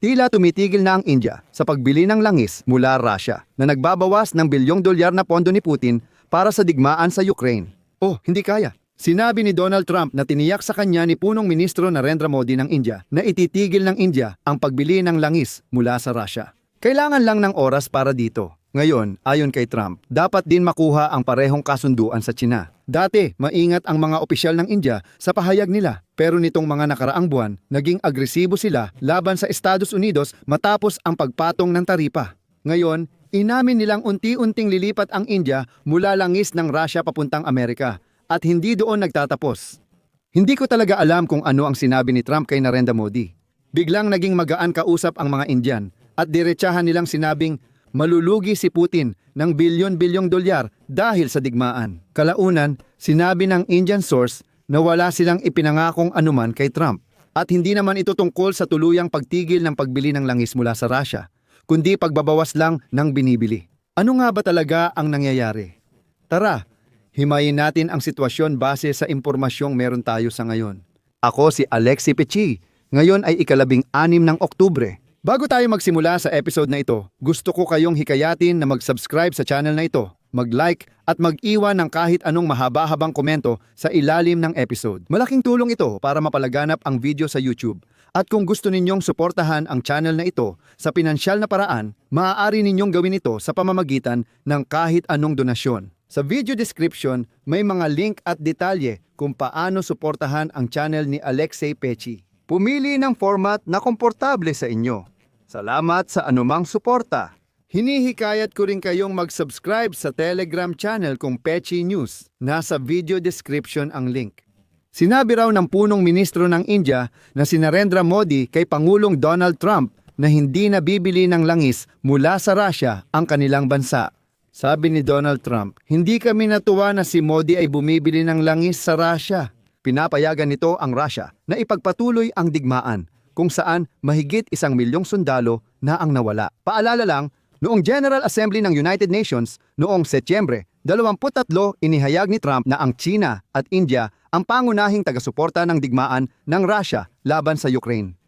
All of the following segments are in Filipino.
Tila tumitigil na ang India sa pagbili ng langis mula Russia na nagbabawas ng bilyong dolyar na pondo ni Putin para sa digmaan sa Ukraine. Oh, hindi kaya. Sinabi ni Donald Trump na tiniyak sa kanya ni punong ministro Narendra Modi ng India na ititigil ng India ang pagbili ng langis mula sa Russia. Kailangan lang ng oras para dito. Ngayon, ayon kay Trump, dapat din makuha ang parehong kasunduan sa China. Dati, maingat ang mga opisyal ng India sa pahayag nila. Pero nitong mga nakaraang buwan, naging agresibo sila laban sa Estados Unidos matapos ang pagpatong ng taripa. Ngayon, inamin nilang unti-unting lilipat ang India mula langis ng Russia papuntang Amerika at hindi doon nagtatapos. Hindi ko talaga alam kung ano ang sinabi ni Trump kay Narendra Modi. Biglang naging magaan kausap ang mga Indian at diretsahan nilang sinabing malulugi si Putin ng bilyon-bilyong dolyar dahil sa digmaan. Kalaunan, sinabi ng Indian source na wala silang ipinangakong anuman kay Trump at hindi naman ito tungkol sa tuluyang pagtigil ng pagbili ng langis mula sa Russia, kundi pagbabawas lang ng binibili. Ano nga ba talaga ang nangyayari? Tara, himayin natin ang sitwasyon base sa impormasyong meron tayo sa ngayon. Ako si Alexi Pechi. Ngayon ay ikalabing anim ng Oktubre. Bago tayo magsimula sa episode na ito, gusto ko kayong hikayatin na mag-subscribe sa channel na ito, mag-like at mag-iwan ng kahit anong mahaba-habang komento sa ilalim ng episode. Malaking tulong ito para mapalaganap ang video sa YouTube. At kung gusto ninyong suportahan ang channel na ito sa pinansyal na paraan, maaari ninyong gawin ito sa pamamagitan ng kahit anong donasyon. Sa video description, may mga link at detalye kung paano suportahan ang channel ni Alexei Pechi. Pumili ng format na komportable sa inyo. Salamat sa anumang suporta. Hinihikayat ko rin kayong mag-subscribe sa Telegram channel kong Pechi News. Nasa video description ang link. Sinabi raw ng punong ministro ng India na si Narendra Modi kay Pangulong Donald Trump na hindi na bibili ng langis mula sa Russia ang kanilang bansa. Sabi ni Donald Trump, hindi kami natuwa na si Modi ay bumibili ng langis sa Russia. Pinapayagan nito ang Russia na ipagpatuloy ang digmaan kung saan mahigit isang milyong sundalo na ang nawala. Paalala lang, noong General Assembly ng United Nations noong Setyembre 23 inihayag ni Trump na ang China at India ang pangunahing taga-suporta ng digmaan ng Russia laban sa Ukraine.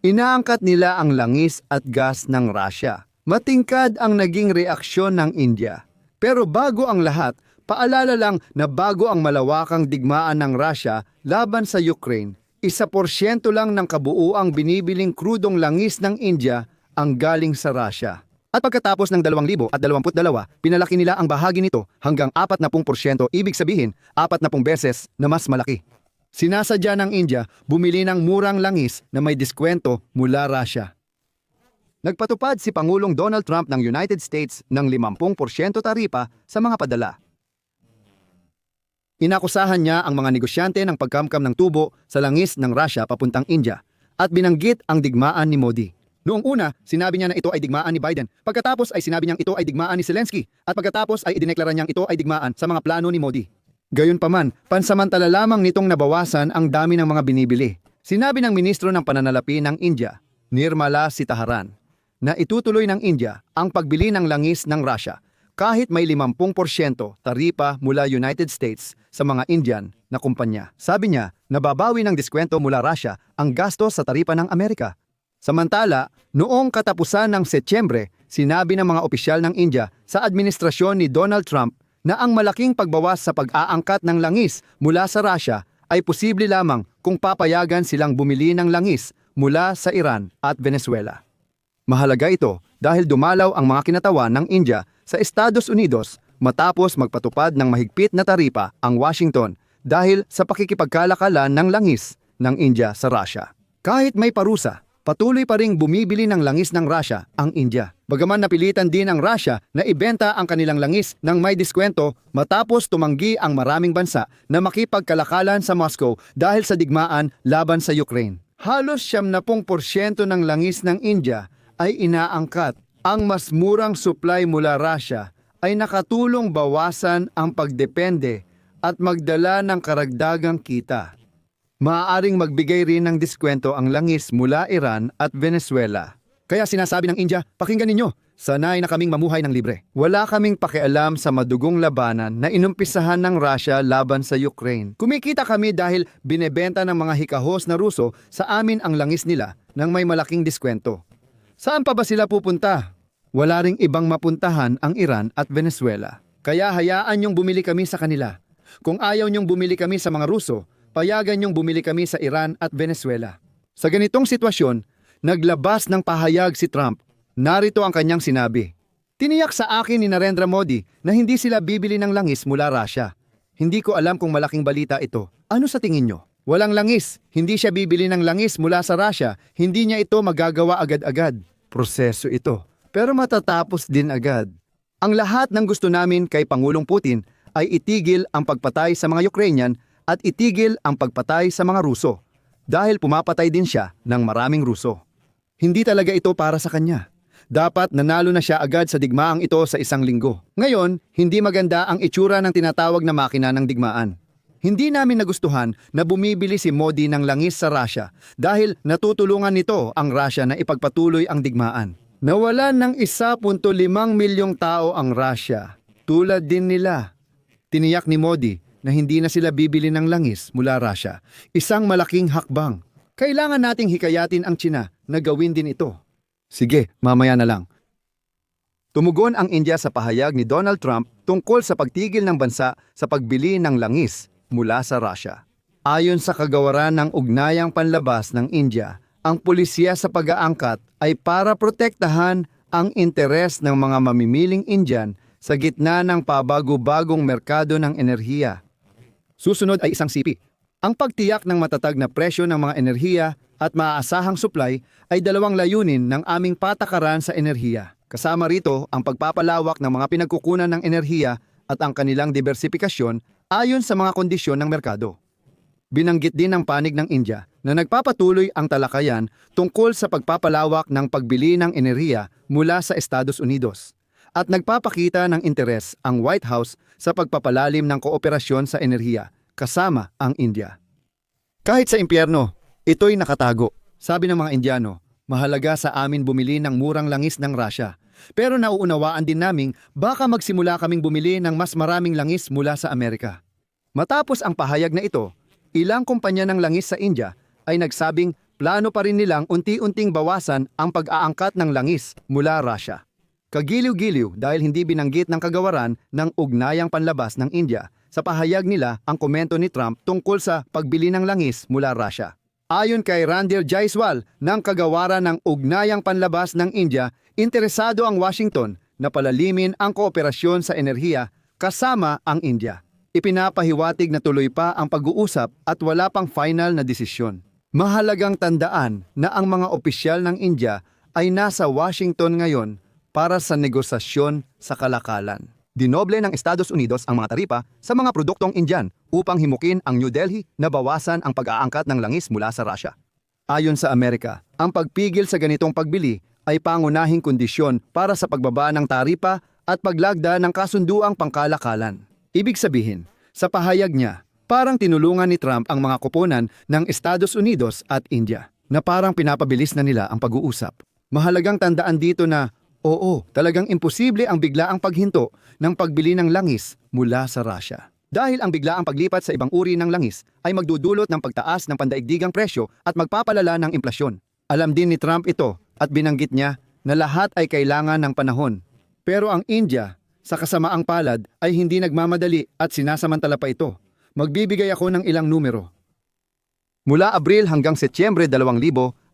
Inaangkat nila ang langis at gas ng Russia. Matingkad ang naging reaksyon ng India. Pero bago ang lahat, paalala lang na bago ang malawakang digmaan ng Russia laban sa Ukraine, isa porsyento lang ng kabuuang binibiling krudong langis ng India ang galing sa Russia. At pagkatapos ng 2022, pinalaki nila ang bahagi nito hanggang 40%, ibig sabihin 40 beses na mas malaki. Sinasadya ng India bumili ng murang langis na may diskwento mula Russia. Nagpatupad si Pangulong Donald Trump ng United States ng 50% taripa sa mga padala. Inakusahan niya ang mga negosyante ng pagkamkam ng tubo sa langis ng Russia papuntang India at binanggit ang digmaan ni Modi. Noong una, sinabi niya na ito ay digmaan ni Biden. Pagkatapos ay sinabi niyang ito ay digmaan ni Zelensky. At pagkatapos ay idineklara niyang ito ay digmaan sa mga plano ni Modi. Gayunpaman, pansamantala lamang nitong nabawasan ang dami ng mga binibili. Sinabi ng ministro ng pananalapi ng India, Nirmala Sitaharan, na itutuloy ng India ang pagbili ng langis ng Russia kahit may 50% taripa mula United States sa mga Indian na kumpanya. Sabi niya, nababawi ng diskwento mula Russia ang gastos sa taripa ng Amerika. Samantala, noong katapusan ng Setyembre, sinabi ng mga opisyal ng India sa administrasyon ni Donald Trump na ang malaking pagbawas sa pag-aangkat ng langis mula sa Russia ay posible lamang kung papayagan silang bumili ng langis mula sa Iran at Venezuela. Mahalaga ito dahil dumalaw ang mga kinatawan ng India sa Estados Unidos matapos magpatupad ng mahigpit na taripa ang Washington dahil sa pakikipagkalakalan ng langis ng India sa Russia. Kahit may parusa, patuloy pa ring bumibili ng langis ng Russia ang India. Bagaman napilitan din ang Russia na ibenta ang kanilang langis ng may diskwento matapos tumanggi ang maraming bansa na makipagkalakalan sa Moscow dahil sa digmaan laban sa Ukraine. Halos 70% ng langis ng India ay inaangkat. Ang mas murang supply mula Russia ay nakatulong bawasan ang pagdepende at magdala ng karagdagang kita. Maaaring magbigay rin ng diskwento ang langis mula Iran at Venezuela. Kaya sinasabi ng India, pakinggan ninyo, sanay na kaming mamuhay ng libre. Wala kaming pakialam sa madugong labanan na inumpisahan ng Russia laban sa Ukraine. Kumikita kami dahil binebenta ng mga hikahos na Ruso sa amin ang langis nila ng may malaking diskwento. Saan pa ba sila pupunta? Wala ring ibang mapuntahan ang Iran at Venezuela. Kaya hayaan yung bumili kami sa kanila. Kung ayaw niyong bumili kami sa mga Ruso, payagan niyong bumili kami sa Iran at Venezuela. Sa ganitong sitwasyon, naglabas ng pahayag si Trump. Narito ang kanyang sinabi. Tiniyak sa akin ni Narendra Modi na hindi sila bibili ng langis mula Russia. Hindi ko alam kung malaking balita ito. Ano sa tingin nyo? Walang langis. Hindi siya bibili ng langis mula sa Russia. Hindi niya ito magagawa agad-agad. Proseso ito. Pero matatapos din agad. Ang lahat ng gusto namin kay Pangulong Putin ay itigil ang pagpatay sa mga Ukrainian at itigil ang pagpatay sa mga Ruso. Dahil pumapatay din siya ng maraming Ruso. Hindi talaga ito para sa kanya. Dapat nanalo na siya agad sa digmaang ito sa isang linggo. Ngayon, hindi maganda ang itsura ng tinatawag na makina ng digmaan. Hindi namin nagustuhan na bumibili si Modi ng langis sa Russia dahil natutulungan nito ang Russia na ipagpatuloy ang digmaan. Nawalan ng 1.5 milyong tao ang Russia, tulad din nila. Tiniyak ni Modi na hindi na sila bibili ng langis mula Russia. Isang malaking hakbang. Kailangan nating hikayatin ang China na gawin din ito. Sige, mamaya na lang. Tumugon ang India sa pahayag ni Donald Trump tungkol sa pagtigil ng bansa sa pagbili ng langis mula sa Russia. Ayon sa kagawaran ng ugnayang panlabas ng India, ang pulisya sa pag-aangkat ay para protektahan ang interes ng mga mamimiling Indian sa gitna ng pabago-bagong merkado ng enerhiya. Susunod ay isang sipi. Ang pagtiyak ng matatag na presyo ng mga enerhiya at maaasahang supply ay dalawang layunin ng aming patakaran sa enerhiya. Kasama rito ang pagpapalawak ng mga pinagkukunan ng enerhiya at ang kanilang diversifikasyon ayon sa mga kondisyon ng merkado. Binanggit din ng panig ng India na nagpapatuloy ang talakayan tungkol sa pagpapalawak ng pagbili ng enerhiya mula sa Estados Unidos at nagpapakita ng interes ang White House sa pagpapalalim ng kooperasyon sa enerhiya kasama ang India. Kahit sa impyerno, ito'y nakatago. Sabi ng mga Indiano, mahalaga sa amin bumili ng murang langis ng Russia. Pero nauunawaan din naming baka magsimula kaming bumili ng mas maraming langis mula sa Amerika. Matapos ang pahayag na ito, ilang kumpanya ng langis sa India ay nagsabing plano pa rin nilang unti-unting bawasan ang pag-aangkat ng langis mula Russia. Kagiliw-giliw dahil hindi binanggit ng kagawaran ng ugnayang panlabas ng India sa pahayag nila ang komento ni Trump tungkol sa pagbili ng langis mula Russia. Ayon kay Randir Jaiswal ng kagawaran ng ugnayang panlabas ng India, interesado ang Washington na palalimin ang kooperasyon sa enerhiya kasama ang India. Ipinapahiwatig na tuloy pa ang pag-uusap at wala pang final na desisyon. Mahalagang tandaan na ang mga opisyal ng India ay nasa Washington ngayon para sa negosasyon sa kalakalan. Dinoble ng Estados Unidos ang mga taripa sa mga produktong Indian upang himukin ang New Delhi na bawasan ang pag-aangkat ng langis mula sa Russia. Ayon sa Amerika, ang pagpigil sa ganitong pagbili ay pangunahing kondisyon para sa pagbaba ng taripa at paglagda ng kasunduang pangkalakalan. Ibig sabihin, sa pahayag niya, parang tinulungan ni Trump ang mga koponan ng Estados Unidos at India na parang pinapabilis na nila ang pag-uusap. Mahalagang tandaan dito na Oo, talagang imposible ang biglaang paghinto ng pagbili ng langis mula sa Russia. Dahil ang biglaang paglipat sa ibang uri ng langis ay magdudulot ng pagtaas ng pandaigdigang presyo at magpapalala ng implasyon. Alam din ni Trump ito at binanggit niya na lahat ay kailangan ng panahon. Pero ang India, sa kasamaang palad, ay hindi nagmamadali at sinasamantala pa ito. Magbibigay ako ng ilang numero. Mula Abril hanggang Setyembre 2000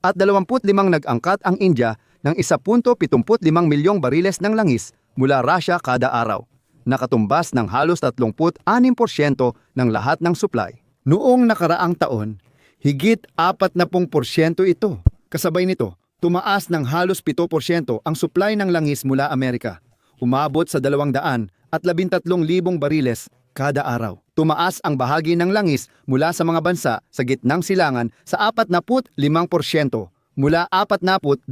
at 25 nag-angkat ang India ng 1.75 milyong bariles ng langis mula Russia kada araw, nakatumbas ng halos 36% ng lahat ng supply. Noong nakaraang taon, higit 40% ito. Kasabay nito, tumaas ng halos 7% ang supply ng langis mula Amerika. Umabot sa 200 at 13,000 bariles kada araw. Tumaas ang bahagi ng langis mula sa mga bansa sa gitnang silangan sa 45% mula 42%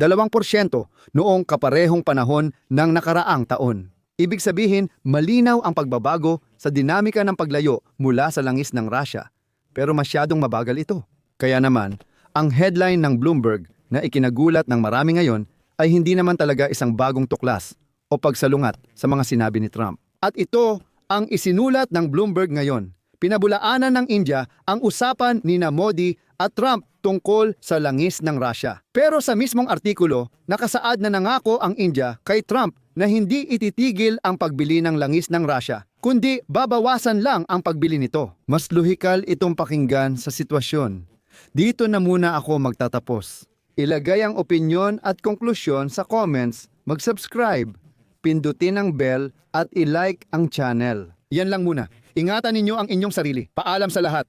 noong kaparehong panahon ng nakaraang taon. Ibig sabihin, malinaw ang pagbabago sa dinamika ng paglayo mula sa langis ng Russia. Pero masyadong mabagal ito. Kaya naman, ang headline ng Bloomberg na ikinagulat ng marami ngayon ay hindi naman talaga isang bagong tuklas o pagsalungat sa mga sinabi ni Trump. At ito ang isinulat ng Bloomberg ngayon. Pinabulaanan ng India ang usapan ni na Modi at Trump tungkol sa langis ng Russia. Pero sa mismong artikulo, nakasaad na nangako ang India kay Trump na hindi ititigil ang pagbili ng langis ng Russia, kundi babawasan lang ang pagbili nito. Mas luhikal itong pakinggan sa sitwasyon. Dito na muna ako magtatapos. Ilagay ang opinyon at konklusyon sa comments, mag-subscribe, pindutin ang bell at i-like ang channel. Yan lang muna. Ingatan ninyo ang inyong sarili. Paalam sa lahat.